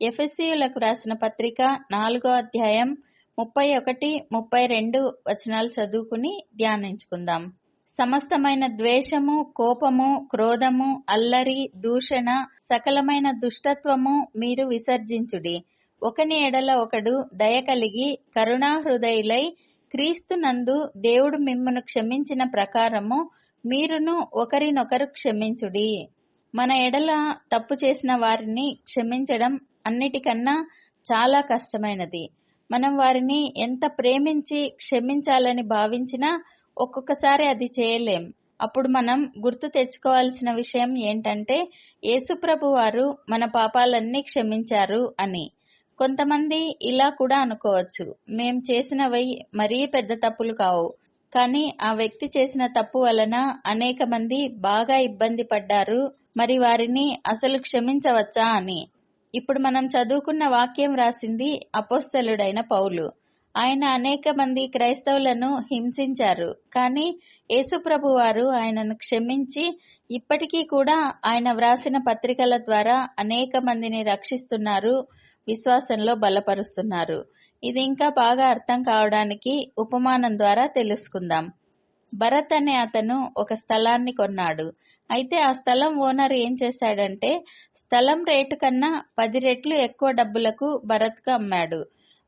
ఎఫ్ఎస్సీయులకు రాసిన పత్రిక నాలుగో అధ్యాయం ముప్పై ఒకటి ముప్పై రెండు వచనాలు చదువుకుని ధ్యానించుకుందాం. సమస్తమైన ద్వేషము కోపము క్రోధము అల్లరి దూషణ సకలమైన దుష్టత్వము మీరు విసర్జించుడి. ఒకని ఎడల ఒకడు దయ కలిగి కరుణాహృదయులై క్రీస్తునందు దేవుడు మిమ్మను క్షమించిన ప్రకారము మీరును ఒకరినొకరు క్షమించుడి. మన ఎడల తప్పు చేసిన వారిని క్షమించడం అన్నిటికన్నా చాలా కష్టమైనది. మనం వారిని ఎంత ప్రేమించి క్షమించాలని భావించినా ఒక్కొక్కసారి అది చేయలేం. అప్పుడు మనం గుర్తు తెచ్చుకోవాల్సిన విషయం ఏంటంటే యేసుప్రభు వారు మన పాపాలన్నీ క్షమించారు అని. కొంతమంది ఇలా కూడా అనుకోవచ్చు. మేం చేసినవి మరీ పెద్ద తప్పులు కావు. కానీ ఆ వ్యక్తి చేసిన తప్పు వలన అనేక మంది బాగా ఇబ్బంది పడ్డారు. మరి వారిని అసలు క్షమించవచ్చా అని. ఇప్పుడు మనం చదువుకున్న వాక్యం రాసింది అపోస్తలుడైన పౌలు. ఆయన అనేక మంది క్రైస్తవులను హింసించారు. కానీ యేసుప్రభు వారు ఆయనను క్షమించి ఇప్పటికీ కూడా ఆయన వ్రాసిన పత్రికల ద్వారా అనేక మందిని రక్షిస్తున్నారు విశ్వాసంలో బలపరుస్తున్నారు. ఇది ఇంకా బాగా అర్థం కావడానికి ఉపమానం ద్వారా తెలుసుకుందాం. భరత్ అనే అతను ఒక స్థలాన్ని కొన్నాడు. అయితే ఆ స్థలం ఓనర్ ఏం చేశాడంటే స్థలం రేటు కన్నా పది రెట్లు ఎక్కువ డబ్బులకు భరత్కు అమ్మాడు.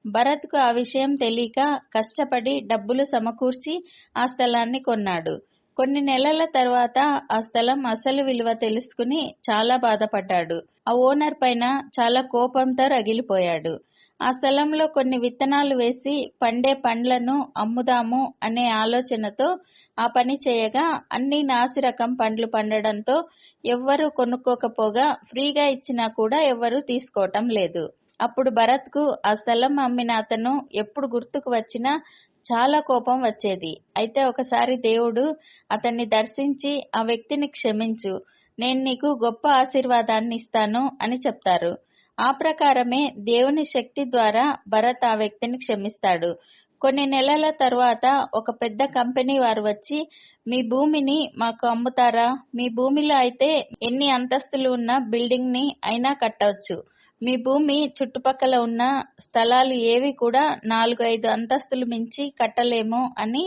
భరత్కు ఆ విషయం తెలియక కష్టపడి డబ్బులు సమకూర్చి ఆ స్థలాన్ని కొన్నాడు. కొన్ని నెలల తర్వాత ఆ స్థలం అసలు విలువ తెలుసుకుని చాలా బాధపడ్డాడు. ఆ ఓనర్ పైన చాలా కోపంతో రగిలిపోయాడు. ఆ స్థలంలో కొన్ని విత్తనాలు వేసి పండే పండ్లను అమ్ముదాము అనే ఆలోచనతో ఆ పని చేయగా అన్ని నాసి రకం పండ్లు పండడంతో ఎవ్వరూ కొనుక్కోకపోగా ఫ్రీగా ఇచ్చినా కూడా ఎవ్వరూ తీసుకోవటం లేదు. అప్పుడు భరత్కు ఆ స్థలం అమ్మిన అతను ఎప్పుడు గుర్తుకు వచ్చినా చాలా కోపం వచ్చేది. అయితే ఒకసారి దేవుడు అతన్ని దర్శించి ఆ వ్యక్తిని క్షమించు నేను నీకు గొప్ప ఆశీర్వాదాన్ని ఇస్తాను అని చెప్తారు. ఆ ప్రకారమే దేవుని శక్తి ద్వారా భరత్ ఆ వ్యక్తిని క్షమిస్తాడు. కొన్ని నెలల తర్వాత ఒక పెద్ద కంపెనీ వారు వచ్చి మీ భూమిని మాకు అమ్ముతారా? మీ భూమిలో అయితే ఎన్ని అంతస్తులు ఉన్న బిల్డింగ్ని అయినా కట్టవచ్చు. మీ భూమి చుట్టుపక్కల ఉన్న స్థలాలు ఏవి కూడా నాలుగు ఐదు అంతస్తులు మించి కట్టలేము అని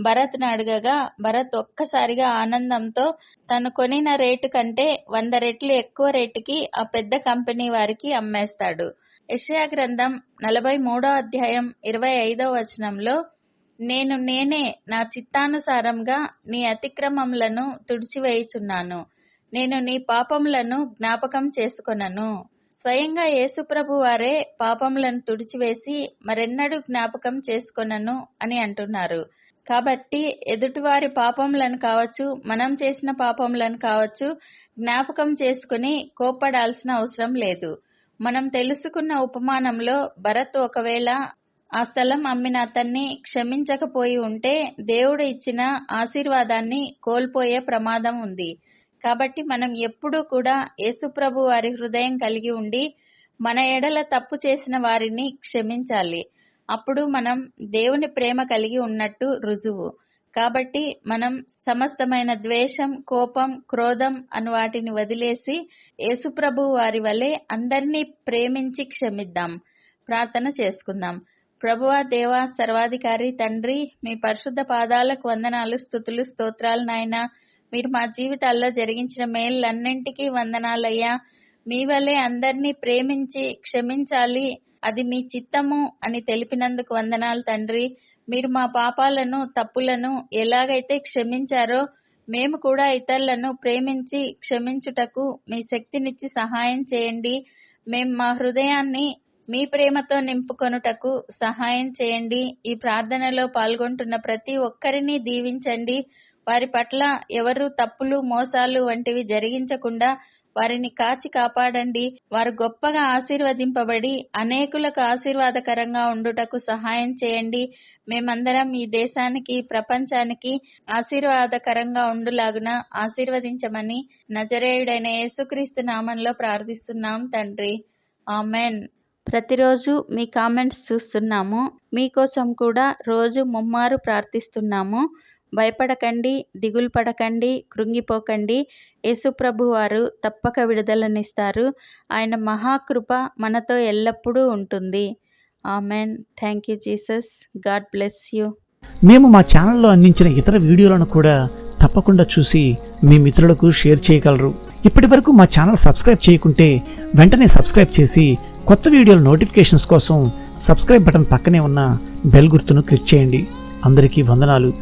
భరత్ను అడగగా భరత్ ఒక్కసారిగా ఆనందంతో తను కొనిన రేటు కంటే వంద రెట్లు ఎక్కువ రేటుకి ఆ పెద్ద కంపెనీ వారికి అమ్మేస్తాడు. యషయా గ్రంథం నలభై మూడో అధ్యాయం ఇరవై ఐదో వచనంలో నేను నేనే నా చిత్తానుసారంగా నీ అతిక్రమములను తుడిచివేయుచున్నాను. నేను నీ పాపములను జ్ఞాపకం చేసుకొనను. స్వయంగా యేసుప్రభు వారే పాపములను తుడిచివేసి మరెన్నడూ జ్ఞాపకం చేసుకొనను అని అంటున్నారు. కాబట్టి ఎదుటివారి పాపములను కావచ్చు మనం చేసిన పాపములను కావచ్చు జ్ఞాపకం చేసుకుని కోప్పడాల్సిన అవసరం లేదు. మనం తెలుసుకున్న ఉపమానంలో భరత్ ఒకవేళ ఆ స్థలం అమ్మిన అతన్ని క్షమించకపోయి ఉంటే దేవుడు ఇచ్చిన ఆశీర్వాదాన్ని కోల్పోయే ప్రమాదం ఉంది. కాబట్టి మనం ఎప్పుడూ కూడా యేసుప్రభు వారి హృదయం కలిగి ఉండి మన ఎడల తప్పు చేసిన వారిని క్షమించాలి. అప్పుడు మనం దేవుని ప్రేమ కలిగి ఉన్నట్టు రుజువు. కాబట్టి మనం సమస్తమైన ద్వేషం కోపం క్రోధం అను వాటిని వదిలేసి యేసుప్రభు వారి వలె అందరినీ ప్రేమించి క్షమిద్దాం. ప్రార్థన చేసుకుందాం. ప్రభువా దేవా సర్వాధికారి తండ్రి మీ పరిశుద్ధ పాదాలకు వందనాలు స్థుతులు స్తోత్రాలు నాయన. మీరు మా జీవితాల్లో జరిగించిన మేళ్ళన్నింటికీ వందనాలయ్యా. మీ వలె అందరినీ ప్రేమించి క్షమించాలి. అది మీ చిత్తము అని తెలిపినందుకు వందనాలు తండ్రి. మీరు మా పాపాలను తప్పులను ఎలాగైతే క్షమించారో మేము కూడా ఇతరులను ప్రేమించి క్షమించుటకు మీ శక్తినిచ్చి సహాయం చేయండి. మేము మా హృదయాన్ని మీ ప్రేమతో నింపుకొనుటకు సహాయం చేయండి. ఈ ప్రార్థనలో పాల్గొంటున్న ప్రతి ఒక్కరిని దీవించండి. వారి పట్ల ఎవరు తప్పులు మోసాలు వంటివి జరిగించకుండా వారిని కాచి కాపాడండి. వారు గొప్పగా ఆశీర్వదింపబడి అనేకులకు ఆశీర్వాదకరంగా ఉండుటకు సహాయం చేయండి. మేమందరం ఈ దేశానికి ప్రపంచానికి ఆశీర్వాదకరంగా ఉండులాగున ఆశీర్వదించమని నజరేయుడైన యేసుక్రీస్తు నామంలో ప్రార్థిస్తున్నాం తండ్రి. ఆమెన్. ప్రతిరోజు మీ కామెంట్స్ చూస్తున్నాము. మీకోసం కూడా రోజు ముమ్మారు ప్రార్థిస్తున్నాము. భయపడకండి దిగులు పడకండి కృంగిపోకండి. యేసుప్రభు వారు తప్పక విడుదలనిస్తారు. ఆయన మహాకృప మనతో ఎల్లప్పుడూ ఉంటుంది. Amen. Thank you Jesus. God bless you. మేము మా ఛానల్లో అందించిన ఇతర వీడియోలను కూడా తప్పకుండా చూసి మీ మిత్రులకు షేర్ చేయగలరు. ఇప్పటి వరకు మా ఛానల్ సబ్స్క్రైబ్ చేయకుంటే వెంటనే సబ్స్క్రైబ్ చేసి కొత్త వీడియోల నోటిఫికేషన్స్ కోసం సబ్స్క్రైబ్ బటన్ పక్కనే ఉన్న బెల్ గుర్తును క్లిక్ చేయండి. అందరికీ వందనాలు.